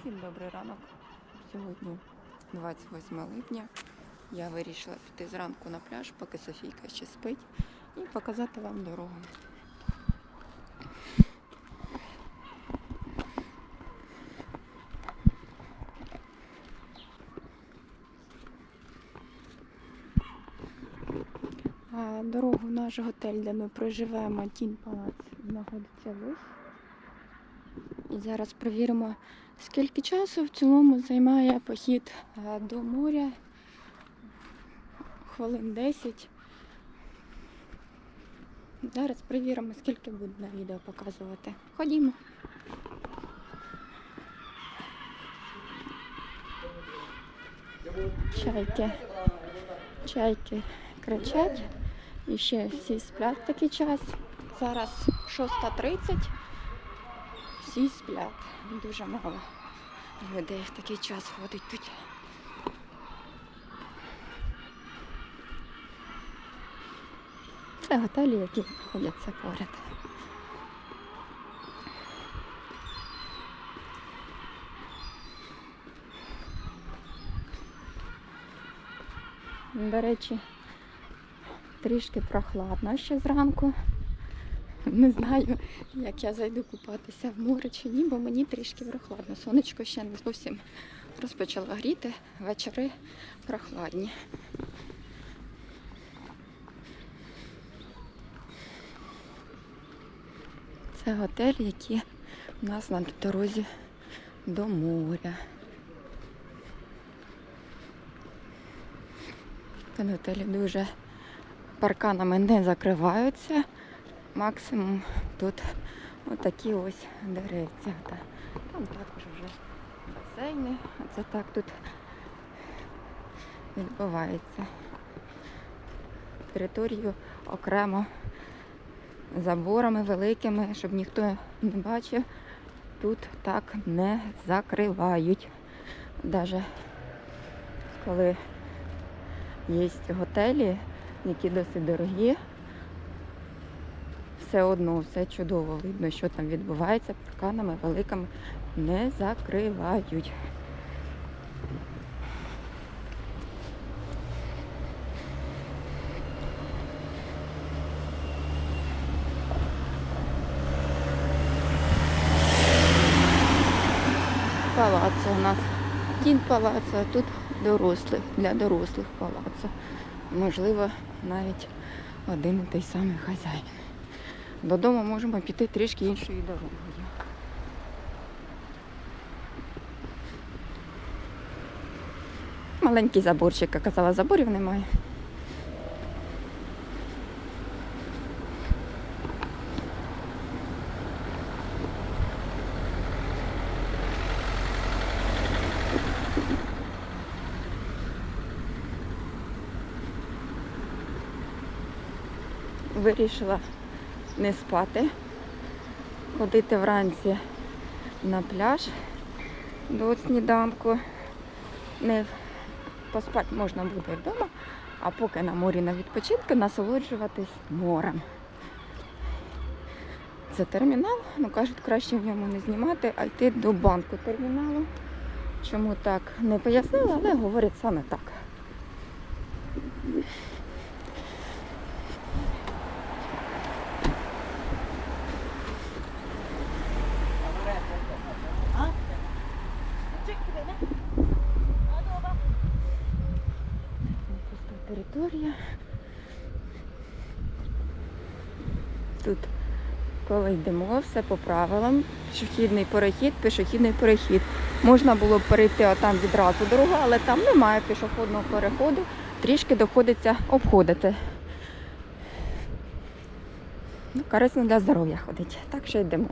Всім добрий ранок. Сьогодні 28 липня. Я вирішила піти зранку на пляж, поки Софійка ще спить, і показати вам дорогу. Дорогу в наш готель, де ми проживаємо, Тін Палац, знаходиться ось. І зараз перевіримо, скільки часу в цілому займає похід е, до моря. Хвилин 10. Зараз перевіримо, скільки буде на відео показувати. Ходімо. Чайки. Чайки кричать. І ще всі сплять такий час. Зараз 6.30 всі сплять. Дуже мало людей в такий час ходить тут. Це готелі, які знаходяться поряд. До речі, трішки прохладно ще зранку. Не знаю, як я зайду купатися в море чи ні, бо мені трішки прохладно. Сонечко ще не зовсім розпочало гріти, вечори прохладні. Це готель, який у нас на дорозі до моря. Готелі дуже парканами не закриваються. Максимум тут отакі ось деревця. Там також вже басейни. Оце так тут відбувається. Територію окремо заборами великими, щоб ніхто не бачив, тут так не закривають. Навіть коли є готелі, які досить дорогі, все одно все чудово видно, що там відбувається, парканами великими не закривають. Палацо у нас. Тін палацо, а тут дорослих, для дорослих палацо. Можливо, навіть один і той самий хазяїн. Додому можемо піти трішки іншою дорогою. Маленький заборчик, я казала, заборів немає. Вирішила не спати, ходити вранці на пляж до сніданку. Не поспати можна буде вдома, а поки на морі на відпочинку насолоджуватись морем. Це термінал, ну кажуть, краще в ньому не знімати, а йти до банку терміналу. Чому так не пояснила, але говорять саме так. Коли йдемо, все по правилам. Пішохідний перехід, пішохідний перехід. Можна було б перейти отам відразу дорогу, але там немає пішохідного переходу. Трішки доходиться обходити. Ну, корисно для здоров'я ходить. Так що йдемо.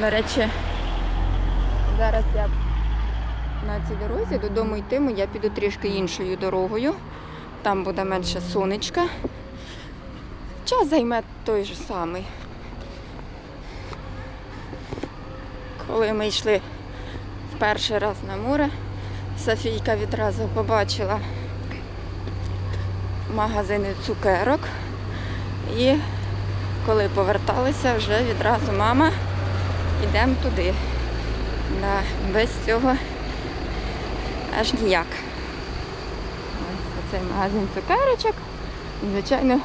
До речі, зараз я на цій дорозі додому йтиму, я піду трішки іншою дорогою. Там буде менше сонечка. Час займе той же самий. Коли ми йшли в перший раз на море, Софійка відразу побачила магазини цукерок. І коли поверталися, вже відразу мама, йдемо туди. Да, без цього аж ніяк. Ось цей магазин цукерочок. Звичайно,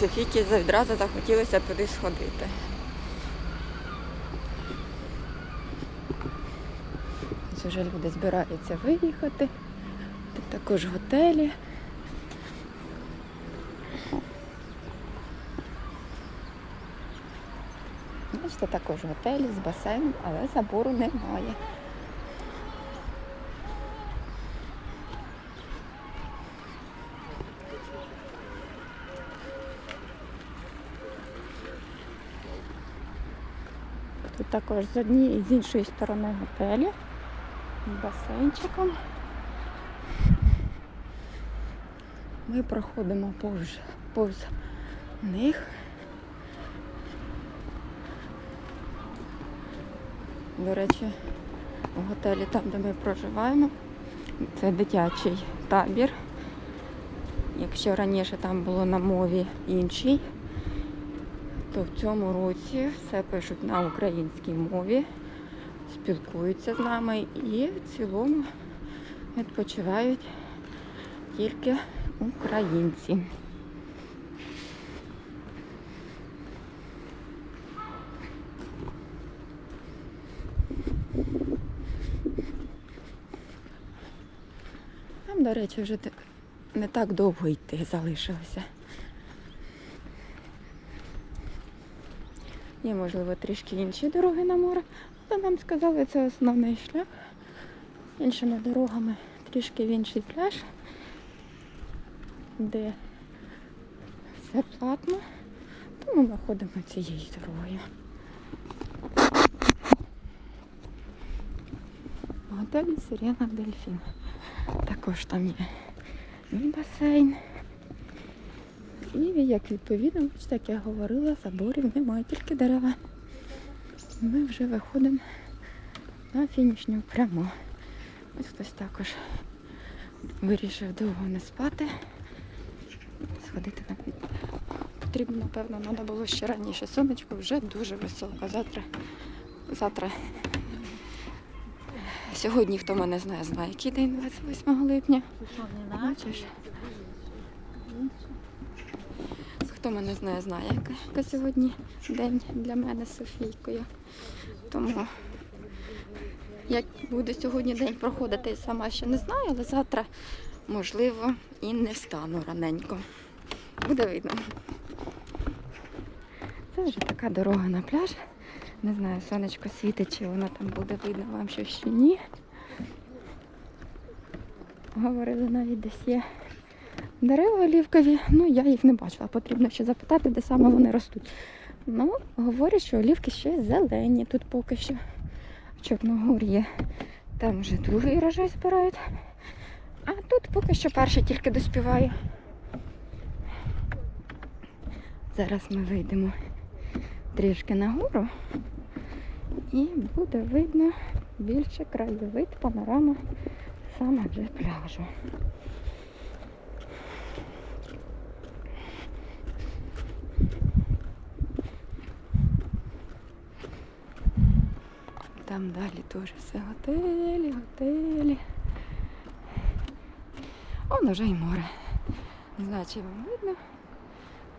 Софійки відразу захотілося туди сходити. Ось вже люди збираються виїхати. Тут також готелі. Бачите, також готелі з басейном, але забору немає. Тут також з однієї і з іншої сторони готелі з басейнчиком. Ми проходимо повз, повз них. До речі, в готелі там, де ми проживаємо, це дитячий табір. Якщо раніше там було на мові іншій, то в цьому році все пишуть на українській мові, спілкуються з нами і в цілому відпочивають тільки українці. До речі, вже не так довго йти залишилося. Є, можливо, трішки інші дороги на море, але нам сказали, це основний шлях. Іншими дорогами трішки в інший пляж, де все платно, тому ми ходимо цією дорогою. Готелі Сирена Дельфін. Також там є і басейн. І як відповідно, бачите, як я говорила, заборів немає, тільки дерева. Ми вже виходимо на фінішню пряму. Ось хтось також вирішив довго не спати. Сходити на потрібно, напевно, треба було ще раніше. Сонечко вже дуже високо. Завтра, завтра. Сьогодні, хто мене знає, знає, який день 28 липня. Бачиш? Хто мене знає, знає, яка, сьогодні день для мене з Софійкою. Тому як буде сьогодні день проходити, я сама ще не знаю, але завтра, можливо, і не встану раненько. Буде видно. Це вже така дорога на пляж. Не знаю, сонечко світить, чи воно там буде видно вам щось чи ні. Говорили навіть десь є дерева олівкові, ну я їх не бачила. Потрібно ще запитати, де саме вони ростуть. Ну, говорять, що олівки ще зелені тут поки що. В Чорногорії там вже другий рожай збирають. А тут поки що перший тільки доспіває. Зараз ми вийдемо трішки нагору і буде видно більше краєвид, панорама саме вже пляжу. Там далі теж все готелі, готелі. Он уже і море. Не знаю, чи вам видно.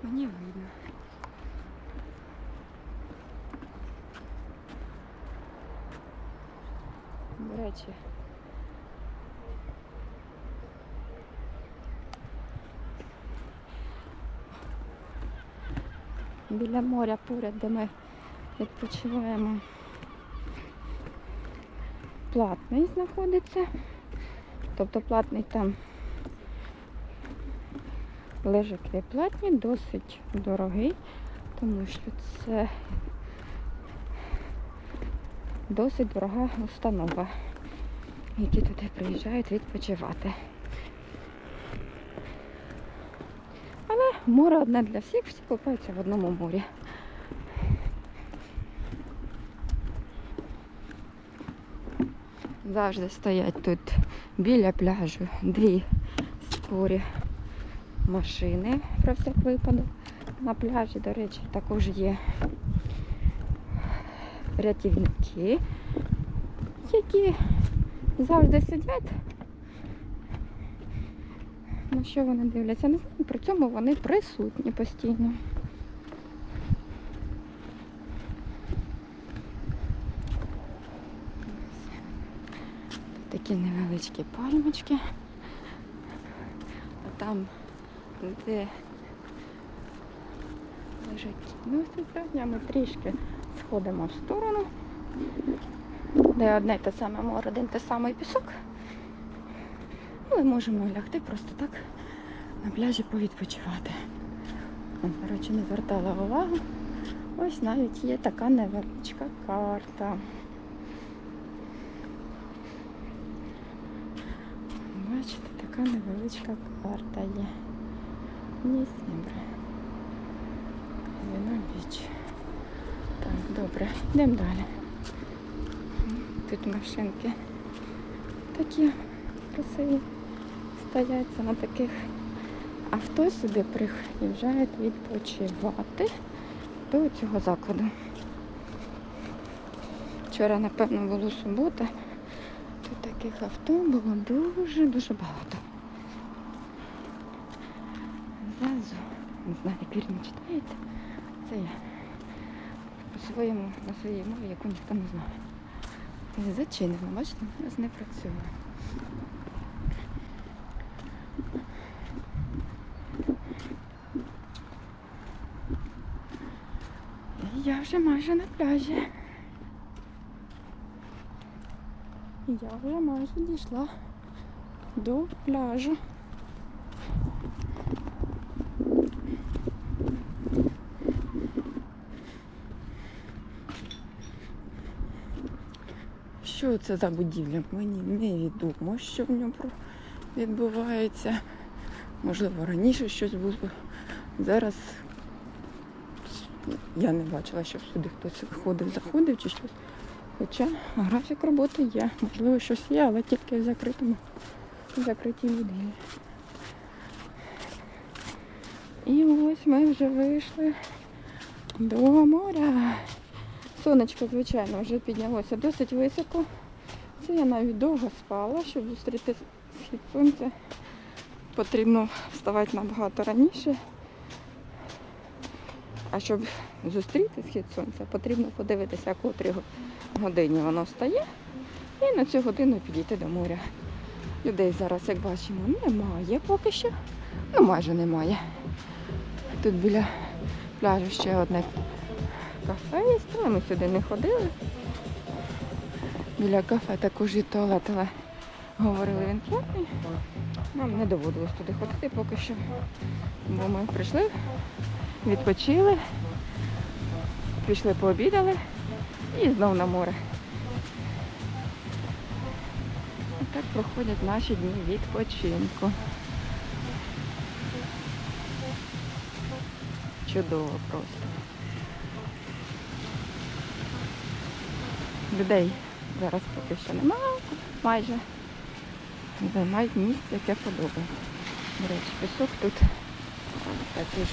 Мені видно. До речі. Біля моря поряд, де ми відпочиваємо. Платний знаходиться. Тобто платний там лежаки платні, досить дорогий, тому що це досить дорога установа, які туди приїжджають відпочивати. Але море одне для всіх, всі купаються в одному морі. Завжди стоять тут біля пляжу дві спорі машини про всяк випадок. На пляжі, до речі, також є рятівники, які завжди сидять. На що вони дивляться? Не знаю, при цьому вони присутні постійно. Такі невеличкі пальмочки. А там, де лежать кіносипрання, ми трішки сходимо в сторону, де одне те саме море, один те самий пісок. Але можемо лягти просто так на пляжі повідпочивати. До речі, не звертала увагу. Ось навіть є така невеличка карта. Бачите, така невеличка карта є. Ні, Сімбре. Казино біч. Добре, йдемо далі. Тут машинки такі красиві стоять Це на таких авто сюди приїжджають відпочивати до цього закладу. Вчора, напевно, було субота. Тут таких авто було дуже-дуже багато. Зазу, не знаю, як вірно читається. Це я своєму, на своїй мові, яку ніхто не знає. Зачинено, бачите, у нас не працює. Я вже майже на пляжі. Я вже майже дійшла до пляжу. Що це за будівля? Мені невідомо, що в ньому відбувається. Можливо, раніше щось було. Зараз я не бачила, щоб сюди хтось виходив, заходив чи щось. Хоча графік роботи є. Можливо, щось є, але тільки в закритому, в закритій будівлі. І ось ми вже вийшли до моря. Сонечко, звичайно, вже піднялося досить високо. Це я навіть довго спала, щоб зустріти схід сонця. Потрібно вставати набагато раніше. А щоб зустріти схід сонця, потрібно подивитися, котрій годині воно встає. І на цю годину підійти до моря. Людей зараз, як бачимо, немає поки що. Ну, майже немає. Тут біля пляжу ще одне кафе є, ми сюди не ходили. Біля кафе також і туалет, але говорили він платний. Нам не доводилось туди ходити поки що. Бо ми прийшли, відпочили, пішли пообідали і знов на море. Так проходять наші дні відпочинку. Чудово просто. Людей зараз поки що немає, майже. Займають місце, яке подобається. До речі, пісок тут такий ж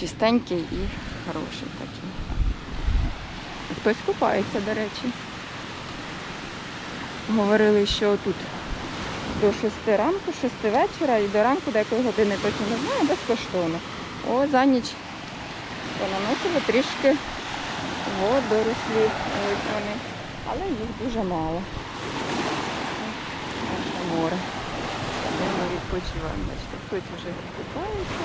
чистенький і хороший такий. Хтось купається, до речі. Говорили, що тут до 6 ранку, 6 вечора і до ранку, до якої години точно не знаю, безкоштовно. О, за ніч понаносили трішки водорослів. Ось вони. Але їх дуже мало. Наше море. Ми відпочиваємо. Бачите, хтось вже купається.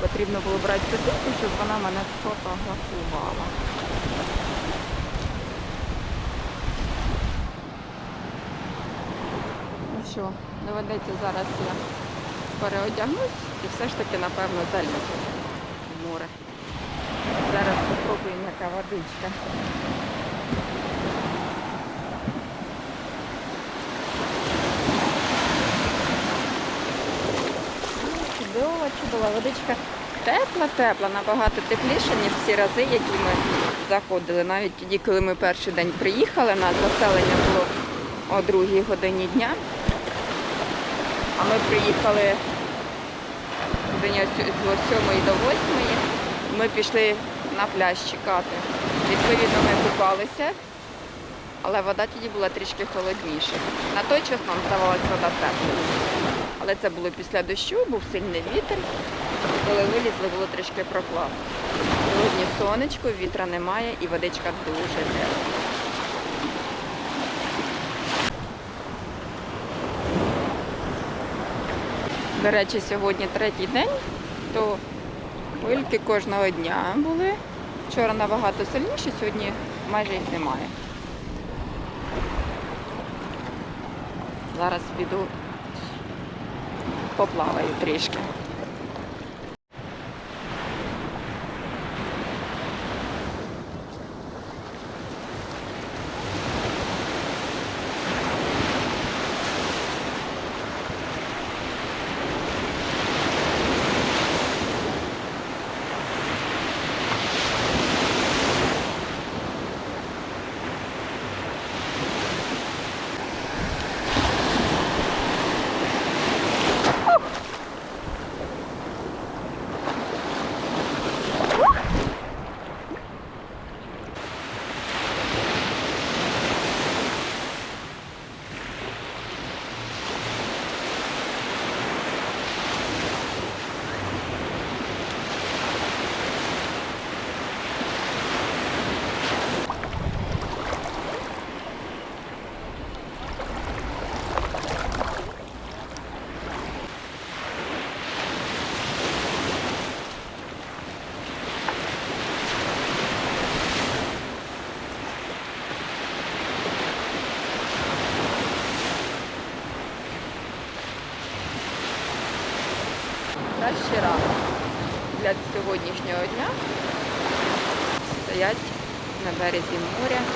Потрібно було брати сидити, щоб вона мене сфотографувала. Ну що, доведеться зараз я переодягнусь і все ж таки, напевно, залізу в море. Зараз попробуємо, яка водичка. Була водичка тепла-тепла, набагато тепліша, ніж всі рази, які ми заходили. Навіть тоді, коли ми перший день приїхали, на заселення було о другій годині дня. А ми приїхали годині з 7 до 8. Ми пішли на пляж чекати. Відповідно, ми купалися, але вода тоді була трішки холодніша. На той час нам здавалася вода тепла. Але це було після дощу, був сильний вітер. Коли вилізли, було трішки прохладно. Сьогодні сонечко, вітра немає і водичка дуже тепла. До речі, сьогодні третій день, то хвильки кожного дня були. Вчора набагато сильніше, сьогодні майже їх немає. Зараз піду поплаваю трішки. Кращий ранок для сьогоднішнього дня стоять на березі моря